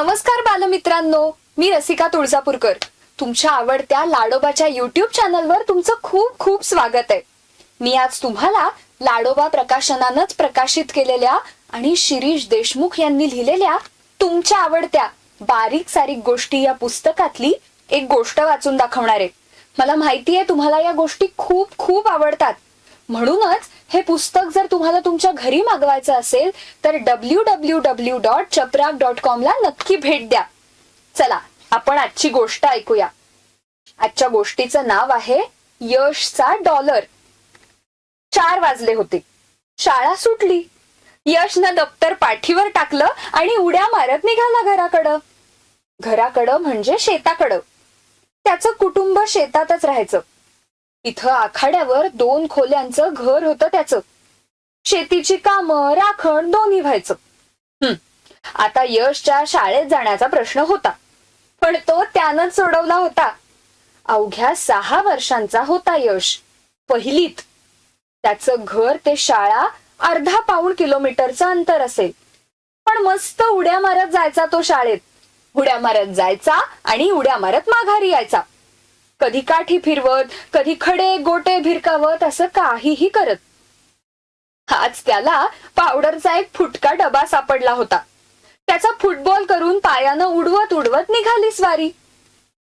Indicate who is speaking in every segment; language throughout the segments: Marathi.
Speaker 1: नमस्कार बालमित्रांनो मी रसिका तुळजापूरकर. तुमच्या आवडत्या लाडोबाच्या युट्यूब चॅनलवर तुमचं खूप खूप स्वागत आहे. मी आज तुम्हाला लाडोबा प्रकाशनानंच प्रकाशित केलेल्या आणि शिरीष देशमुख यांनी लिहिलेल्या तुमच्या आवडत्या बारीक सारीक गोष्टी या पुस्तकातली एक गोष्ट वाचून दाखवणार आहे. मला माहिती आहे तुम्हाला या गोष्टी खूप खूप आवडतात. म्हणूनच हे पुस्तक जर तुम्हाला तुमच्या घरी मागवायचं असेल तर W W W dot Chaprak dot com ला नक्की भेट द्या. चला आपण आजची गोष्ट ऐकूया. आजच्या गोष्टीचं नाव आहे यशचा डॉलर. चार वाजले होते. शाळा सुटली. यशनं दप्तर पाठीवर टाकलं आणि उड्या मारत निघाला घराकडं. घराकडं म्हणजे शेताकडं. त्याचं कुटुंब शेतातच राहायचं. इथं आखाड्यावर दोन खोल्यांचं घर होतं त्याचं. शेतीची कामं राखण दोन्ही व्हायचं. हम्म आता यशच्या शाळेत जाण्याचा प्रश्न होता. पण तो त्यानंच सोडवला होता. अवघ्या सहा वर्षांचा होता यश. पहिलीत. त्याचं घर ते शाळा अर्धा पाऊण किलोमीटरचं अंतर असेल. पण मस्त उड्या मारत जायचा तो शाळेत. उड्या मारत जायचा आणि उड्या मारत माघारी यायचा. कधी काठी फिरवत कधी खडे गोटे भिरकावत असं काहीही करत. आज त्याला पावडरचा एक फुटका डबा सापडला होता. त्याचा फुटबॉल करून पायानं उडवत उडवत निघाली स्वारी.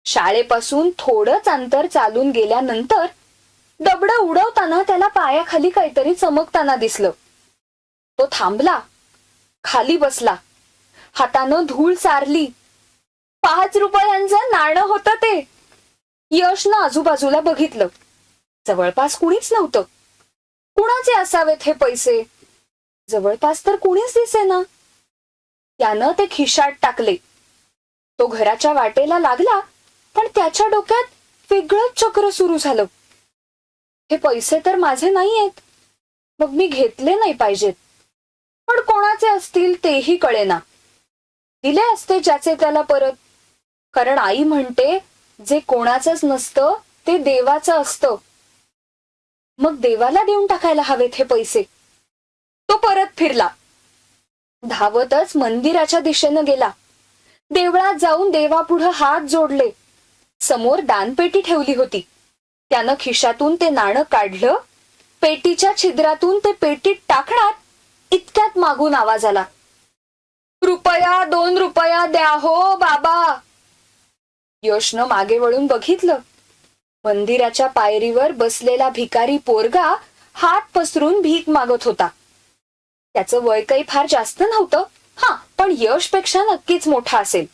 Speaker 1: शाळेपासून थोडंच अंतर चालून गेल्यानंतर दबड उडवताना त्याला पायाखाली काहीतरी चमकताना दिसलं. तो थांबला खाली बसला. हातानं धूळ सारली. पाच रुपयांचं नाणं होतं ते. यशनं आजूबाजूला बघितलं. जवळपास कुणीच नव्हतं. कुणाचे असावेत हे पैसे? जवळपास तर कुणीच दिसेना. त्यानं ते खिशात टाकले. तो घराच्या वाटेला लागला पण त्याच्या डोक्यात वेगळंच चक्र सुरू झालं. हे पैसे तर माझे नाही आहेत मग मी घेतले नाही पाहिजेत. पण कोणाचे असतील तेही कळेना. दिले असते ज्याचे त्याला परत. कारण आई म्हणते जे कोणाचंच नसतं ते देवाचं असतं. मग देवाला देऊन टाकायला हवेत हे पैसे. तो परत फिरला. धावतच मंदिराच्या दिशेनं गेला. देवळात जाऊन देवापुढं हात जोडले. समोर दानपेटी ठेवली होती. त्यानं खिशातून ते नाणं काढलं. पेटीच्या छिद्रातून ते पेटीत टाकणार इतक्यात मागून आवाज आला. रुपया दोन रुपया द्या हो बाबा. यशनं मागे वळून बघितलं. मंदिराच्या पायरीवर बसलेला भिकारी पोरगा हात पसरून भीक मागत होता. त्याचं वय काही फार जास्त नव्हतं. हा पण यशपेक्षा नक्कीच मोठा असेल.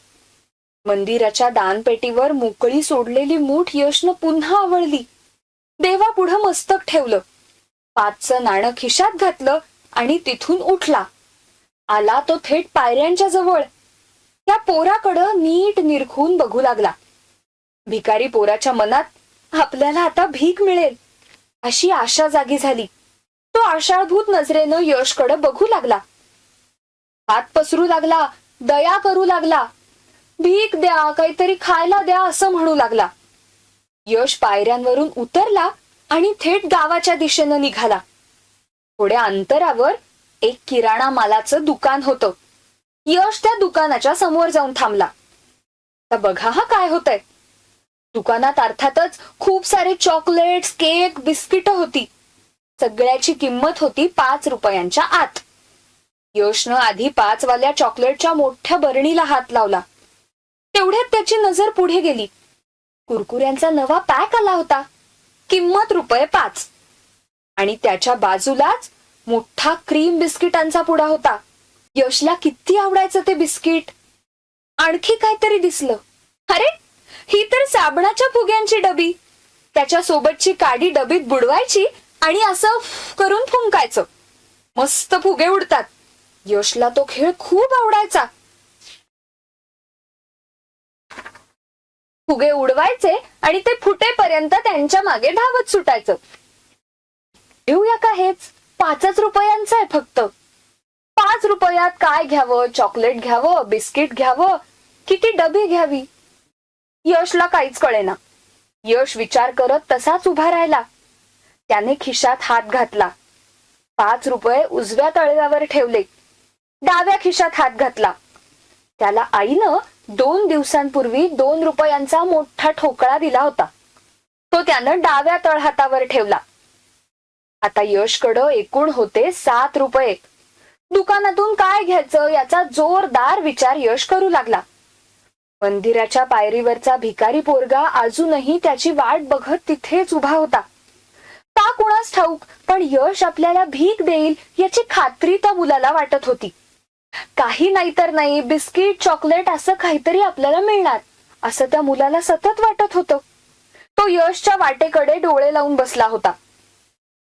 Speaker 1: मंदिराच्या दानपेटीवर मोकळी सोडलेली मूठ यशनं पुन्हा आवळली. देवापुढं मस्तक ठेवलं. पाचचं नाणं खिशात घातलं आणि तिथून उठला. आला तो थेट पायऱ्यांच्या जवळ. त्या पोराकडं नीट निरखून बघू लागला. भिकारी पोराच्या मनात आपल्याला आता भीक मिळेल. अशी आशा जागी झाली. तो आषाढभूत नजरेनं यशकडे बघू लागला. हात पसरू लागला दया करू लागला. भीक द्या काहीतरी खायला द्या असं म्हणू लागला. यश पायऱ्यांवरून उतरला आणि थेट गावाच्या दिशेनं निघाला. थोड्या अंतरावर एक किराणा मालाचं दुकान होतं. यश त्या दुकानाच्या समोर जाऊन थांबला. आता बघा हा काय होतंय. दुकानात अर्थातच खूप सारे चॉकलेट्स केक बिस्किट होती. सगळ्याची किंमत होती पाच रुपयांच्या आत. यशनं आधी पाच वाल्या चॉकलेटच्या मोठ्या बरणीला हात लावला. तेवढ्यात त्याची नजर पुढे गेली. कुरकुऱ्यांचा नवा पॅक आला होता. किंमत रुपये पाच. आणि त्याच्या बाजूलाच मोठा क्रीम बिस्किटांचा पुडा होता. यशला किती आवडायचं ते बिस्किट? आणखी काहीतरी दिसलं. अरे ही तर साबणाच्या फुग्यांची डबी. त्याच्या सोबतची काडी डबीत बुडवायची आणि असं करून फुंकायचं. मस्त फुगे उडतात. यशला तो खेळ खूप आवडायचा. फुगे उडवायचे आणि ते फुटेपर्यंत त्यांच्या मागे धावत सुटायचं. घेऊया का हेच? पाचच रुपयांचं आहे फक्त. पाच रुपयात काय घ्यावं? चॉकलेट घ्यावं? बिस्किट घ्यावं? किती डबी घ्यावी? यशला काहीच कळेना. यश विचार करत तसाच उभा राहिला. त्याने खिशात हात घातला. पाच रुपये उजव्या तळव्यावर ठेवले. डाव्या खिशात हात घातला. त्याला आईनं दोन दिवसांपूर्वी दोन रुपयांचा मोठा ठोकळा दिला होता. तो त्यानं डाव्या तळहातावर ठेवला. आता यशकडं एकूण होते सात रुपये. दुकानातून काय घ्यायचं याचा जोरदार विचार यश करू लागला. मंदिराच्या पायरीवरचा भिकारी पोरगा अजूनही त्याची वाट बघत तिथेच उभा होता. का कुणास ठाऊक पण यश आपल्याला भीक देईल याची खात्री त्या मुलाला वाटत होती. काही नाही तर नाही बिस्किट चॉकलेट असं काहीतरी आपल्याला मिळणार असं त्या मुलाला सतत वाटत होतं. तो यशच्या वाटेकडे डोळे लावून बसला होता.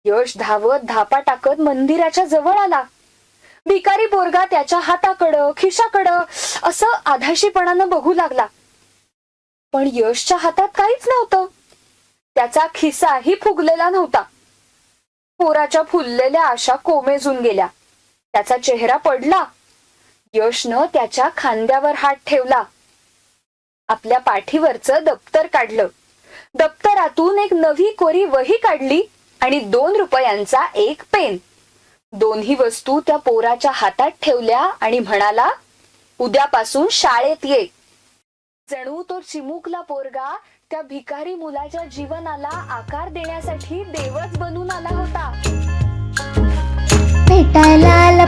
Speaker 1: यश धावत धापा टाकत मंदिराच्या जवळ आला. भिकारी पोरगा त्याच्या हाताकडं खिशाकडं असं आधाशीपणानं बघू लागला. पण यशच्या हातात काहीच नव्हतं. त्याचा खिसाही फुगलेला नव्हता. पोराच्या फुललेल्या आशा कोमेजून गेल्या. त्याचा चेहरा पडला. यशनं त्याच्या खांद्यावर हात ठेवला. आपल्या पाठीवरचं दप्तर काढलं. दप्तरातून एक नवी कोरी वही काढली आणि दोन रुपयांचा एक पेन. दोन्ही वस्तू त्या पोराच्या हातात ठेवल्या आणि म्हणाला उद्यापासून शाळेत ये. जणू तो चिमुकला पोरगा त्या भिकारी मुलाच्या जीवनाला आकार देण्यासाठी देवच बनून आला होता.
Speaker 2: भेटायला